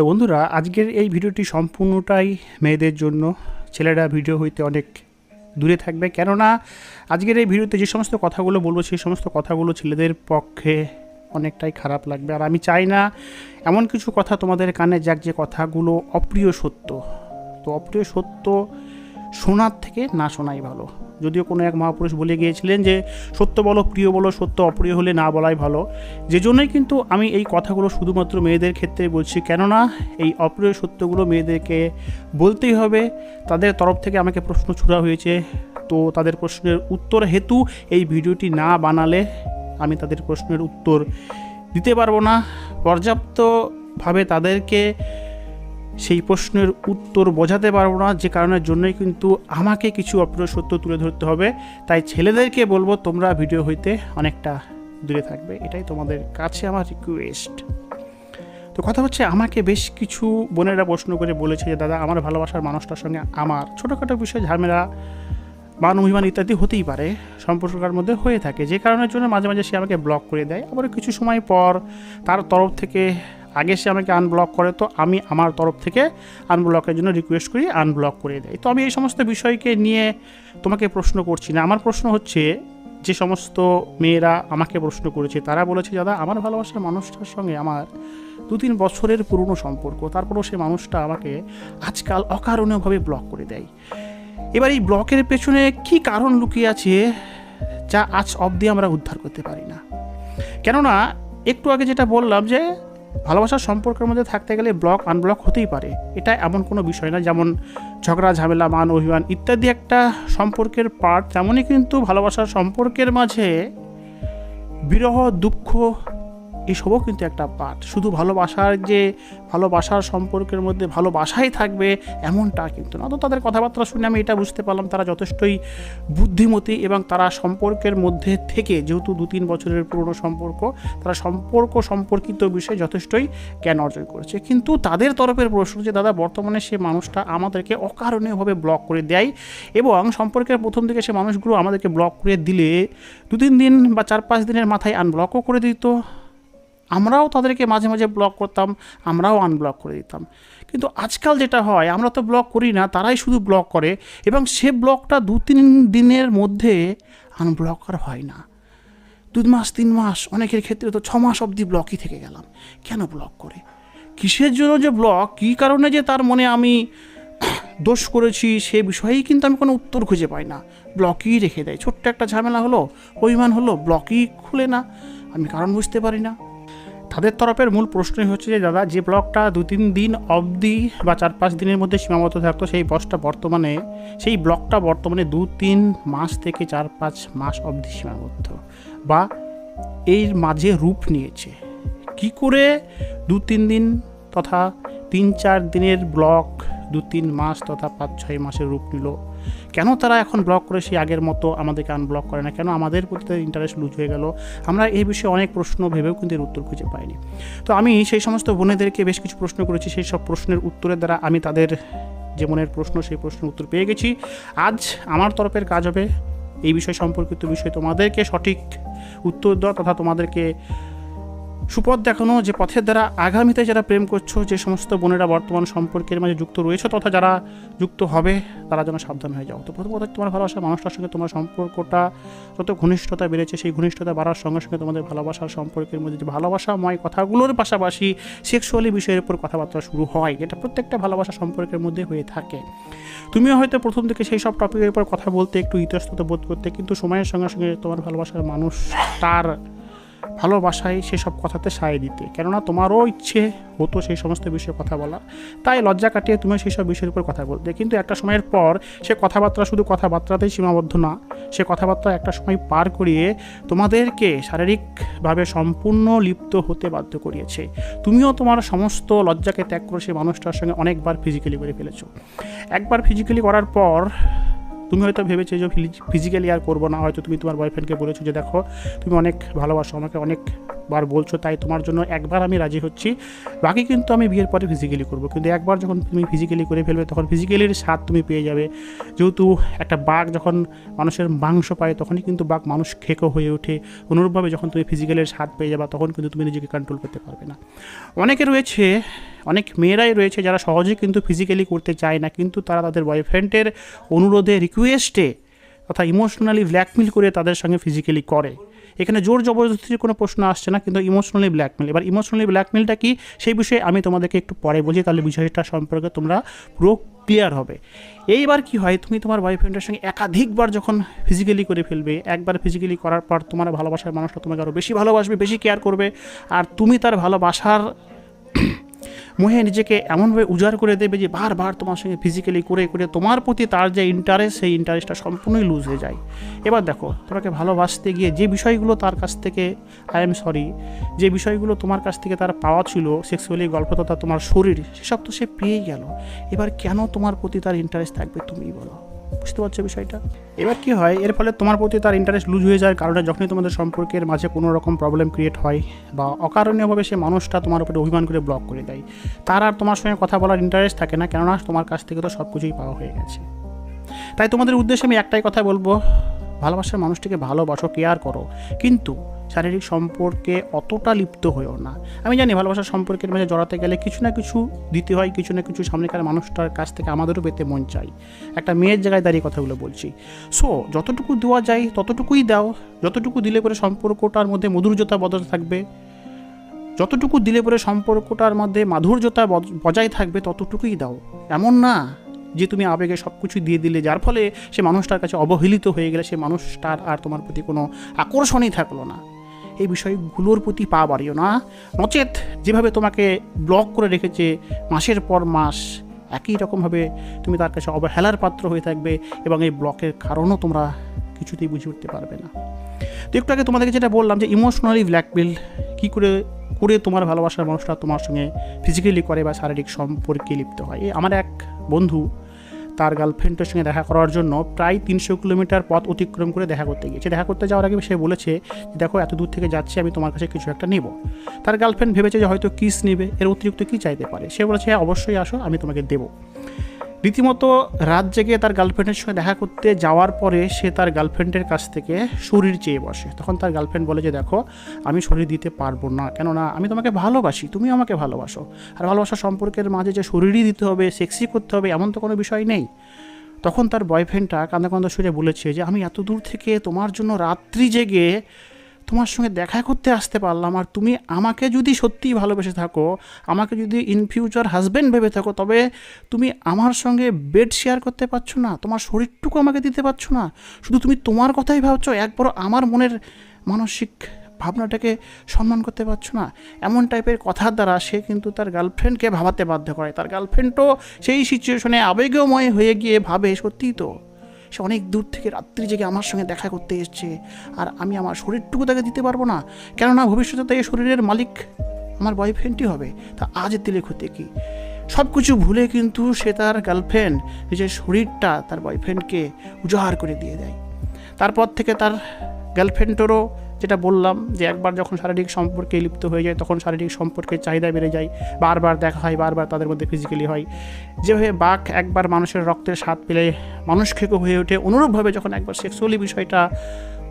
তো বন্ধুরা, আজকের এই ভিডিওটি সম্পূর্ণটাই মেয়েদের জন্য। ছেলেরা ভিডিও হইতে অনেক দূরে থাকবে। কেননা, আজকের এই ভিডিওতে যে সমস্ত কথাগুলো বলব, সেই সমস্ত কথাগুলো ছেলেদের পক্ষে অনেকটাই খারাপ লাগবে। আর আমি চাই না এমন কিছু কথা তোমাদের কানে যাক যে কথাগুলো অপ্রিয় সত্য। তো অপ্রিয় সত্য শোনার থেকে না শোনাই ভালো। যদিও কোনো এক মহাপুরুষ বলে গিয়েছিলেন যে, সত্য বলো, প্রিয় বলো, সত্য অপ্রিয় হলে না বলাই ভালো। যে জন্যই কিন্তু আমি এই কথাগুলো শুধুমাত্র মেয়েদের ক্ষেত্রে বলছি। কেননা, এই অপ্রিয় সত্যগুলো মেয়েদেরকে বলতেই হবে। তাদের তরফ থেকে আমাকে প্রশ্ন ছুড়া হয়েছে। তো তাদের প্রশ্নের উত্তর হেতু এই ভিডিওটি না বানালে আমি তাদের প্রশ্নের উত্তর দিতে পারব না। পর্যাপ্তভাবে তাদেরকে সেই প্রশ্নের উত্তর বোঝাতে পারব না, যে কারণের জন্যই কিন্তু আমাকে কিছু অপ্রিয় সত্য তুলে ধরতে হবে। তাই ছেলেদেরকে বলব, তোমরা ভিডিও হইতে অনেকটা দূরে থাকবে। এটাই তোমাদের কাছে আমার রিকোয়েস্ট তো কথা হচ্ছে, আমাকে বেশ কিছু বোনেরা প্রশ্ন করে বলেছে যে, দাদা, আমার ভালোবাসার মানুষটার সঙ্গে আমার ছোটোখাটো বিষয়, ঝামেলা, মান অভিমান ইত্যাদি হতেই পারে, সম্পর্কটার মধ্যে হয়ে থাকে। যে কারণের জন্য মাঝে মাঝে সে আমাকে ব্লক করে দেয়। আবার কিছু সময় পর তার তরফ থেকে আগে সে আমাকে আনব্লক করে, তো আমি আমার তরফ থেকে আনব্লকের জন্য রিকোয়েস্ট করি আনব্লক করে দেয়। তো আমি এই সমস্ত বিষয়কে নিয়ে তোমাকে প্রশ্ন করছি না। আমার প্রশ্ন হচ্ছে, যে সমস্ত মেয়েরা আমাকে প্রশ্ন করেছে, তারা বলেছে, দাদা, আমার ভালোবাসার মানুষটার সঙ্গে আমার দু তিন বছরের পুরনো সম্পর্ক। তারপরেও সে মানুষটা আমাকে আজকাল অকারণীয়ভাবে ব্লক করে দেয়। এবার এই ব্লকের পেছনে কি কারণ লুকিয়ে আছে, যা আজ অবধি আমরা উদ্ধার করতে পারি না? কেননা, একটু আগে যেটা বললাম যে ভালোবাসার সম্পর্কের মধ্যে থাকতে গেলে ব্লক আনব্লক হতেই পারে। এটা এমন কোনো বিষয় না, যেমন ঝগড়া, ঝামেলা, মান, অভিমান ইত্যাদি একটা সম্পর্কের পার্ট তেমনই কিন্তু ভালোবাসার সম্পর্কের মাঝে বিরহ, দুঃখ এসবও কিন্তু একটা পাঠ। শুধু ভালোবাসার যে ভালোবাসার সম্পর্কের মধ্যে ভালোবাসাই থাকবে এমনটা কিন্তু না। তো তাদের কথাবার্তা শুনে আমি এটা বুঝতে পারলাম, তারা যথেষ্টই বুদ্ধিমতী এবং তারা সম্পর্কের মধ্যে থেকে যেহেতু দু তিন বছরের পুরনো সম্পর্ক, তারা সম্পর্ক সম্পর্কিত বিষয়ে যথেষ্টই জ্ঞান অর্জন করেছে। কিন্তু তাদের তরফের প্রশ্ন যে, দাদা, বর্তমানে সে মানুষটা আমাদেরকে অকারণীয়ভাবে ব্লক করে দেয় এবং সম্পর্কের প্রথম দিকে সে মানুষগুলো আমাদেরকে ব্লক করে দিলে দু তিন দিন বা চার পাঁচ দিনের মাথায় আনব্লকও করে দিত? আমরাও তাদেরকে মাঝে মাঝে ব্লক করতাম, আমরাও আনব্লক করে দিতাম। কিন্তু আজকাল যেটা হয়, আমরা তো ব্লক করি না, তারাই শুধু ব্লক করে এবং সে ব্লকটা দু তিন দিনের মধ্যে আনব্লক আর হয় না। দু মাস, তিন মাস, অনেকের ক্ষেত্রে তো ছ মাস অবধি ব্লকই থেকে গেলাম। কেন ব্লক করে? কিসের জন্য যে ব্লক কী কারণে যে তার মনে আমি দোষ করেছি, সে বিষয়েই কিন্তু আমি কোনো উত্তর খুঁজে পাই না। ব্লকই রেখে দেয়। ছোট্ট একটা ঝামেলা হলো অভিমান হলো ব্লকই খুলে না। আমি কারণ বুঝতে পারি না। তাদের তরফের মূল প্রশ্নই হচ্ছে যে, দাদা, যে ব্লকটা দু তিন দিন অবধি বা চার পাঁচ দিনের মধ্যে সীমাবদ্ধ থাকতো, সেই বসটা বর্তমানে, সেই ব্লকটা বর্তমানে দু তিন মাস থেকে চার পাঁচ মাস অবধি সীমাবদ্ধ বা এর মাঝে রূপ নিয়েছে। কি করে দু তিন দিন তথা তিন চার দিনের ব্লক দু তিন মাস তথা পাঁচ ছয় মাসের রূপ নিল? কেন তারা এখন ব্লক করে সেই আগের মতো আমাদেরকে আনব্লক করে না? কেন আমাদের প্রতি তাদের ইন্টারেস্ট লুজ হয়ে গেল? আমরা এই বিষয়ে অনেক প্রশ্ন ভেবেও কিন্তু এর উত্তর খুঁজে পাইনি। তো আমি সেই সমস্ত বোনেদেরকে বেশ কিছু প্রশ্ন করেছি। সেই সব প্রশ্নের উত্তরের দ্বারা আমি তাদের যে মনের প্রশ্ন, সেই প্রশ্নের উত্তর পেয়ে গেছি। আজ আমার তরফের কাজ হবে এই বিষয় সম্পর্কিত বিষয়ে তোমাদেরকে সঠিক উত্তর দেওয়া তথা তোমাদেরকে সুপথ দেখানো, যে পথের দ্বারা আগামীতে যারা প্রেম করছ, যে সমস্ত বোনেরা বর্তমান সম্পর্কের মাঝে যুক্ত রয়েছে, তথা যারা যুক্ত হবে, তারা যেন সাবধান হয়ে যাও। তো প্রথম কথা, তোমার ভালোবাসা, মানুষটার সঙ্গে তোমার সম্পর্কটা যত ঘনিষ্ঠতা বেড়েছে, সেই ঘনিষ্ঠতা বাড়ার সঙ্গে সঙ্গে তোমাদের ভালোবাসার সম্পর্কের মধ্যে যে ভালোবাসাময় কথাগুলোর পাশাপাশি সেক্সুয়ালি বিষয়ের উপর কথাবার্তা শুরু হয়, এটা প্রত্যেকটা ভালোবাসা সম্পর্কের মধ্যে হয়ে থাকে। তুমিও হয়তো প্রথম থেকে সেই সব টপিকের উপর কথা বলতে একটু ইতস্তত বোধ করতে, কিন্তু সময়ের সঙ্গে সঙ্গে তোমার ভালোবাসার মানুষ তার ভালোবাসায় সেসব কথাতে সায় দিতে। কেননা তোমারও ইচ্ছে হতো সেই সমস্ত বিষয়ে কথা বলা। তাই লজ্জা কাটিয়ে তুমি সেই সব বিষয়ের উপর কথা বলতে। কিন্তু একটা সময়ের পর সে কথাবার্তা শুধু কথাবার্তাতেই সীমাবদ্ধ না, সে কথাবার্তা একটা সময় পার করিয়ে তোমাদেরকে শারীরিকভাবে সম্পূর্ণ লিপ্ত হতে বাধ্য করিয়েছে। তুমিও তোমার সমস্ত লজ্জাকে ত্যাগ করে সেই মানুষটার সঙ্গে অনেকবার ফিজিক্যালি করে ফেলেছো। একবার ফিজিক্যালি করার পর তুমি হয়তো ভেবেছো যে ফিজিক্যালি আর করব না। হয়তো তুমি তোমার বয়ফ্রেন্ডকে বলেছ যে, দেখো, তুমি অনেক ভালোবাসো আমাকে, অনেক বার বলছো, তাই তোমার জন্য একবার আমি রাজি হচ্ছি। বাকি কিন্তু আমি বিয়ের পরে ফিজিক্যালি করব। কিন্তু একবার যখন তুমি ফিজিক্যালি করে ফেলবে, তখন ফিজিক্যালির স্বাদ তুমি পেয়ে যাবে। যেহেতু একটা বাঘ যখন মানুষের মাংস পায়, তখনই কিন্তু বাঘ মানুষ খেকো হয়ে ওঠে। অনুরূপভাবে যখন তুমি ফিজিক্যালের স্বাদ পেয়ে যাবা, তখন কিন্তু তুমি নিজেকে কন্ট্রোল করতে পারবে না। অনেকে রয়েছে, অনেক মেয়েরাই রয়েছে যারা সহজেই কিন্তু ফিজিক্যালি করতে চায় না, কিন্তু তারা তাদের বয়ফ্রেন্ডের অনুরোধে রিকোয়েস্টে তথা ইমোশনালি ব্ল্যাকমেল করে তাদের সঙ্গে ফিজিক্যালি করে। এখানে জোর জবরদস্তির কোনো প্রশ্ন আসছে না, কিন্তু ইমোশনালি ব্ল্যাকমেল এবার ইমোশনালি ব্ল্যাকমেলটা কি? সেই বিষয়ে আমি তোমাদেরকে একটু পরে বলছি, তাহলে বিষয়টা সম্পর্কে তোমরা পুরো ক্লিয়ার হবে। এইবার কি হয়? তুমি তোমার বয়ফ্রেন্ডের সঙ্গে একাধিকবার যখন ফিজিক্যালি করে ফেলবে, একবার ফিজিক্যালি করার পর তোমার ভালোবাসার মানুষটা তোমাকে আরও বেশি ভালোবাসবে, বেশি কেয়ার করবে, আর তুমি তার ভালোবাসার মোহে নিজেকে এমনভাবে উজাড় করে দেবে যে বারবার তোমার সঙ্গে ফিজিক্যালি করে করে তোমার প্রতি তার যে ইন্টারেস্ট সেই ইন্টারেস্টটা সম্পূর্ণই লুজ হয়ে যায়। এবার দেখো, তোমাকে ভালোবাসতে গিয়ে যে বিষয়গুলো তার কাছ থেকে আই এম সরি যে বিষয়গুলো তোমার কাছ থেকে তার পাওয়া ছিল সেক্সুয়ালি গল্প তথা তোমার শরীর, সেসব তো সে পেয়েই গেল। এবার কেন তোমার প্রতি তার ইন্টারেস্ট থাকবে তুমিই বলো? বুঝতে পারছ বিষয়টা? এবার কি হয়, এর ফলে তোমার প্রতি তার ইন্টারেস্ট লুজ হয়ে যায় কারণে যখনই তোমাদের সম্পর্কের মাঝে কোনো রকম প্রবলেম ক্রিয়েট হয় বা অকারণীয়ভাবে সে মানুষটা তোমার উপরে অভিমান করে ব্লক করে দেয়, তার আর তোমার সঙ্গে কথা বলার ইন্টারেস্ট থাকে না, কেননা তোমার কাছ থেকে তো সব কিছুই পাওয়া হয়ে গেছে। তাই তোমাদের উদ্দেশ্যে আমি একটাই কথা বলব, ভালোবাসার মানুষটিকে ভালোবাসো কেয়ার করো। কিন্তু শারীরিক সম্পর্কে অতটা লিপ্ত হয়েও না। আমি জানি ভালোবাসার সম্পর্কের মাঝে জড়াতে গেলে কিছু না কিছু দিতে হয়, কিছু না কিছু সামনেকার মানুষটার কাছ থেকে আমাদেরও পেতে মন চাই। একটা মেয়ের জায়গায় দাঁড়িয়ে কথাগুলো বলছি। সো যতটুকু দেওয়া যায়, ততটুকুই দাও। যতটুকু দিলে পরে সম্পর্কটার মধ্যে মধুর্যতা বজায় থাকবে। যতটুকু দিলে পরে সম্পর্কটার মধ্যে মাধুর্যতা বজায় থাকবে, ততটুকুই দাও। এমন না যে তুমি আবেগে সব কিছু দিয়ে দিলে, যার ফলে সে মানুষটার কাছে অবহেলিত হয়ে গেলে সে মানুষটার আর তোমার প্রতি কোনো আকর্ষণই থাকল না। এই বিষয়গুলোর প্রতি পা বাড়িও না। নচেত যেভাবে তোমাকে ব্লক করে রেখেছে, মাসের পর মাস একই রকমভাবে তুমি তার কাছে অবহেলার পাত্র হয়ে থাকবে এবং এই ব্লকের কারণও তোমরা কিছুতেই বুঝে উঠতে পারবে না। তো একটু আগে তোমাদেরকে যেটা বললাম যে ইমোশনালি ব্ল্যাকমেল কী করে করে তোমার ভালোবাসার মানুষটা তোমার সঙ্গে ফিজিক্যালি করে বা শারীরিক সম্পর্কে লিপ্ত হয়। আমার এক বন্ধু তার গার্লফ্রেন্ডের সঙ্গে দেখা করার জন্য প্রায় তিনশো কিলোমিটার পথ অতিক্রম করে দেখা করতে গিয়েছে। দেখা করতে যাওয়ার আগে সে বলেছে যে, দেখো, এত দূর থেকে যাচ্ছি, আমি তোমার কাছে কিছু একটা নেব। তার গার্লফ্রেন্ড ভেবেছে যে হয়তো কিস নেবে, এর অতিরিক্ত কী চাইতে পারে? সে বলেছে হ্যাঁ অবশ্যই আসো, আমি তোমাকে দেবো। রীতিমতো রাত জেগে তার গার্লফ্রেন্ডের সঙ্গে দেখা করতে যাওয়ার পরে সে তার গার্লফ্রেন্ডের কাছ থেকে শরীর চেয়ে বসে। তখন তার গার্লফ্রেন্ড বলে যে, দেখো, আমি শরীর দিতে পারব না। কেননা, আমি তোমাকে ভালোবাসি, তুমি আমাকে ভালোবাসো। আর ভালোবাসা সম্পর্কের মাঝে যে শরীরই দিতে হবে সেক্সি করতে হবে, এমন তো কোনো বিষয় নেই। তখন তার বয়ফ্রেন্ডটা কান্দা কান্দা সুরে বলেছে যে, আমি এত দূর থেকে তোমার জন্য রাত্রি জেগে তোমার সঙ্গে দেখা করতে আসতে পারলাম আর তুমি আমাকে যদি সত্যিই ভালোবেসে থাকো, আমাকে যদি ইন ফিউচার হাজব্যান্ড ভেবে থাকো, তবে তুমি আমার সঙ্গে বেড শেয়ার করতে পারছ না, তোমার শরীরটুকু আমাকে দিতে পারছ না। শুধু তুমি তোমার কথাই ভাবছ একবার আমার মনের মানসিক ভাবনাটাকে সম্মান করতে পারছ না। এমন টাইপের কথার দ্বারা সে কিন্তু তার গার্লফ্রেন্ডকে ভাবাতে বাধ্য করে। তার গার্লফ্রেন্ডও সেই সিচুয়েশনে আবেগময় হয়ে গিয়ে ভাবে সত্যিই তো। সে অনেক দূর থেকে রাত্রি জেগে আমার সঙ্গে দেখা করতে এসছে। আর আমি আমার শরীরটুকু তাকে দিতে পারব না। কেননা ভবিষ্যতে তো এই শরীরের মালিক আমার বয়ফ্রেন্ডই হবে। তা আজ দিলে ক্ষতি কী? সব কিছু ভুলে কিন্তু সে তার গার্লফ্রেন্ড নিজের শরীরটা তার বয়ফ্রেন্ডকে উজাহার করে দিয়ে দেয়। তারপর থেকে তার গার্লফ্রেন্ডেরও যেটা বললাম যে একবার যখন শারীরিক সম্পর্কে লিপ্ত হয়ে যায়, তখন শারীরিক সম্পর্কের চাহিদা বেড়ে যায়, বারবার দেখা হয়, বারবার তাদের মধ্যে ফিজিক্যালি হয়। যেভাবে বাঘ একবার মানুষের রক্তের স্বাদ পেলে মানুষ খেকো হয়ে ওঠে, অনুরূপভাবে যখন একবার সেক্সুয়ালি বিষয়টা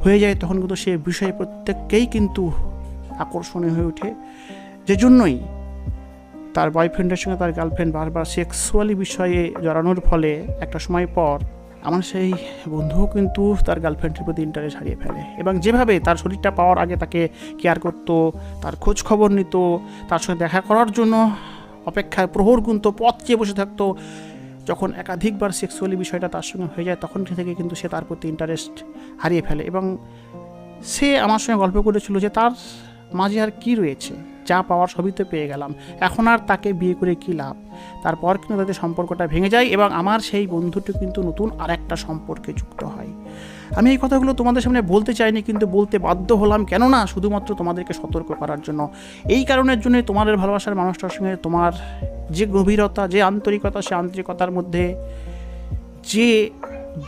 হয়ে যায়, তখন কিন্তু সে বিষয়ে প্রত্যেককেই কিন্তু আকর্ষণীয় হয়ে ওঠে। যে জন্যই তার বয়ফ্রেন্ডের সঙ্গে তার গার্লফ্রেন্ড বারবার সেক্সুয়ালি বিষয়ে জড়ানোর ফলে একটা সময় পর আমার সেই বন্ধুও কিন্তু তার গার্লফ্রেন্ডের প্রতি ইন্টারেস্ট হারিয়ে ফেলে এবং যেভাবে তার শরীরটা পাওয়ার আগে তাকে কেয়ার করতো, তার খোঁজ খবর নিত, তার সঙ্গে দেখা করার জন্য অপেক্ষায় প্রহর গুনতো, পথ চেয়ে বসে থাকতো। যখন একাধিকবার সেক্সুয়ালি বিষয়টা তার সঙ্গে হয়ে যায়, তখন থেকে কিন্তু সে তার প্রতি ইন্টারেস্ট হারিয়ে ফেলে এবং সে আমার সঙ্গে গল্প করেছিল যে তার মাঝে আর কি রয়েছে। যা পাওয়ার সবই তো পেয়ে গেলাম। এখন আর তাকে বিয়ে করে কী লাভ? তারপর কিন্তু তাদের সম্পর্কটা ভেঙে যায় এবং আমার সেই বন্ধুটি কিন্তু নতুন আর একটা সম্পর্কে যুক্ত হয়। আমি এই কথাগুলো তোমাদের সামনে বলতে চাইনি, কিন্তু বলতে বাধ্য হলাম। কেননা শুধুমাত্র তোমাদেরকে সতর্ক করার জন্য। এই কারণের জন্যই তোমাদের ভালোবাসার মানুষটার সঙ্গে তোমার যে গভীরতা, যে আন্তরিকতা, সে আন্তরিকতার মধ্যে যে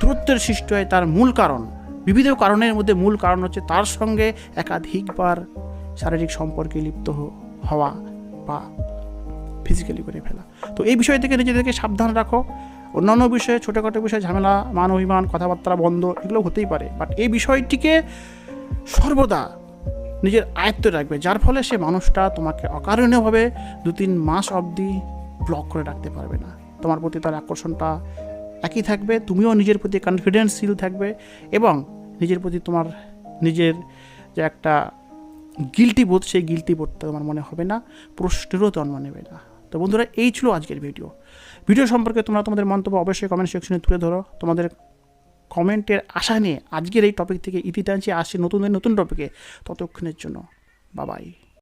দূরত্বের সৃষ্টি হয় তার মূল কারণ। বিবিধ কারণের মধ্যে মূল কারণ হচ্ছে তার সঙ্গে একাধিকবার শারীরিক সম্পর্কে লিপ্ত হওয়া বা ফিজিক্যালি করে ফেলা। তো এই বিষয় থেকে নিজেদেরকে সাবধান রাখো। অন্যান্য বিষয়ে, ছোটোখাটো বিষয়ে ঝামেলা, মান অভিমান, কথাবার্তা বন্ধ, এগুলো হতেই পারে। বাট এই বিষয়টিকে সর্বদা নিজের আয়ত্তে রাখবে, যার ফলে সে মানুষটা তোমাকে অকারণীয়ভাবে দু তিন মাস অবধি ব্লক করে রাখতে পারবে না। তোমার প্রতি তার আকর্ষণটা একই থাকবে, তুমিও নিজের প্রতি কনফিডেন্সশীল থাকবে এবং নিজের প্রতি তোমার নিজের যে একটা গিলটি বোধ, সেই গিলটি বোধটা তোমার মনে হবে না, প্রশ্নেরও জন্ম নেবে না। তো বন্ধুরা, এই ছিল আজকের ভিডিও ভিডিও সম্পর্কে তোমরা তোমাদের মন্তব্য অবশ্যই কমেন্ট সেকশনে তুলে ধরো। তোমাদের কমেন্টের আশা নিয়ে আজকের এই টপিক থেকে ইতি টানছি, আসছে নতুন নতুন টপিকে ততক্ষণের জন্য বাবাই